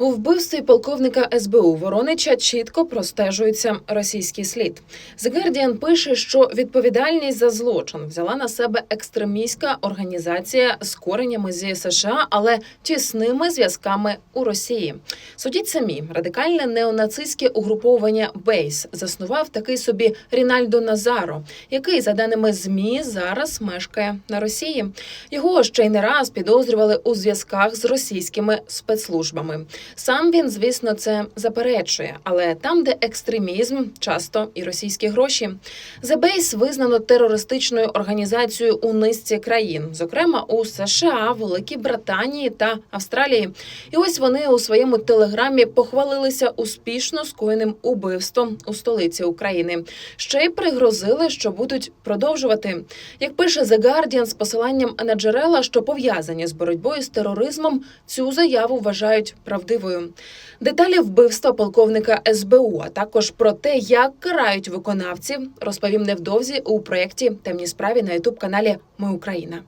У вбивстві полковника СБУ Воронича чітко простежується російський слід. The Guardian пише, що відповідальність за злочин взяла на себе екстремістська організація з коренями зі США, але тісними зв'язками у Росії. Судіть самі, радикальне неонацистське угруповання Бейс заснував такий собі Рінальдо Назаро, який, за даними змі, зараз мешкає на Росії. Його ще й не раз підозрювали у зв'язках з російськими спецслужбами. Сам він, звісно, це заперечує, але там, де екстремізм, часто і російські гроші. The Base визнано терористичною організацією у низці країн, зокрема у США, Великій Британії та Австралії. І ось вони у своєму телеграмі похвалилися успішно скоєним убивством у столиці України. Ще й пригрозили, що будуть продовжувати. Як пише The Guardian з посиланням на джерела, що пов'язані з боротьбою з тероризмом, цю заяву вважають правдивою. Деталі вбивства полковника СБУ, а також про те, як карають виконавців, розповім невдовзі у проєкті Темні справі на ютуб каналі Ми Україна.